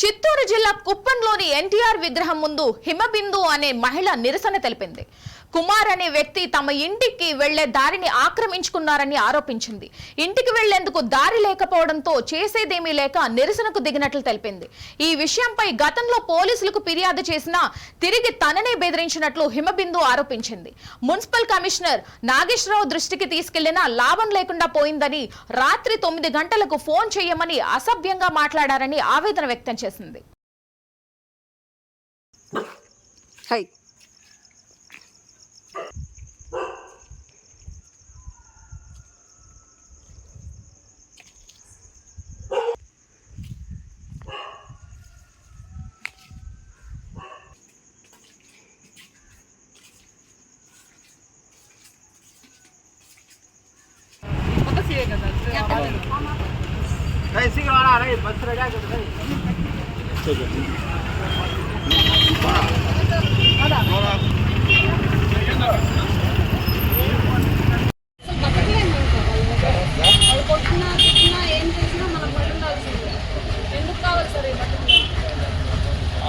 చిత్తూరు జిల్లా కుప్పంలోని ఎన్టీఆర్ విగ్రహం ముందు హిమబిందు అనే మహిళ నిరసన తెలిపింది. కుమార్ అనే వ్యక్తి తమ ఇంటికి వెళ్ళే దారిని ఆక్రమించుకున్నారని ఆరోపించింది. ఇంటికి వెళ్ళేందుకు దారి లేకపోవడంతో చేసేదేమీ లేక నిరసనకు దిగినట్లు తెలిపింది. ఈ విషయంపై గతంలో పోలీసులకు ఫిర్యాదు చేసినా తిరిగి తననే బెదిరించినట్లు హిమబిందు ఆరోపించింది. మున్సిపల్ కమిషనర్ నాగేశ్వరరావు దృష్టికి తీసుకెళ్ళినా లాభం లేకుండా పోయిందని రాత్రి తొమ్మిది గంటలకు ఫోన్ చేయమని అసభ్యంగా మాట్లాడారని ఆవేదన వ్యక్తం చేసింది. హై.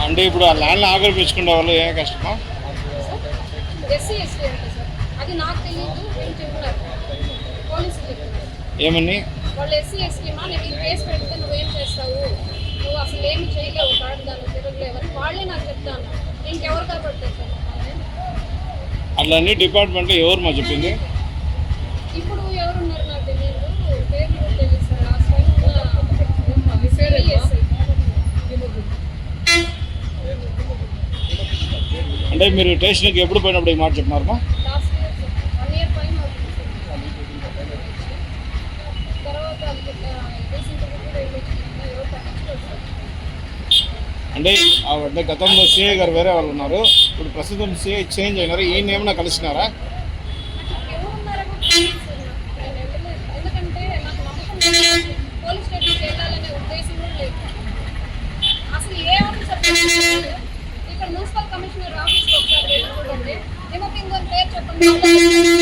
అంటే ఇప్పుడు ఆ ల్యాండ్ ఆక్రమించుకునే వాళ్ళు ఏ కష్టమా? ఎస్సీ ఎస్టీ అది నాకు తెలియదు ఏం చెప్పినారు పోలీసులు ఏమని వాళ్ళు ఎస్సీ ఎస్టీ మా నేను ఈ కేసు పెడితే నువ్వేం చేస్తావు? నువ్వు అసలు ఏమి చేయలేవు కాదు దాన్ని తిరగలేవని వాళ్ళే నాకు చెప్తాను ఇంకెవరు అట్లా అన్ని డిపార్ట్మెంట్లో ఎవరు మా చెప్పింది? ఇప్పుడు ఎవరున్నారు నాకు తెలియదు. పేర్లు కూడా తెలియదు సార్. లాస్ట్ టైం ఎస్ఐ అంటే మీరు స్టేషన్కి ఎప్పుడు పోయినప్పుడు ఈ మాట చెప్పినారమ్మా అంటే ఆ అంటే గతంలో సిఐ గారు వేరే వాళ్ళు ఉన్నారు. ఇప్పుడు ప్రస్తుతం సిఐ చేంజ్ అయినారు. ఈయన ఏమైనా కలిసినారా? ఏ ఇక్కడ మున్సిపల్ కమిషనర్ ఆఫీస్కి ఒకసారి వెళ్ళి చూడండి. పేరు చెప్పండి.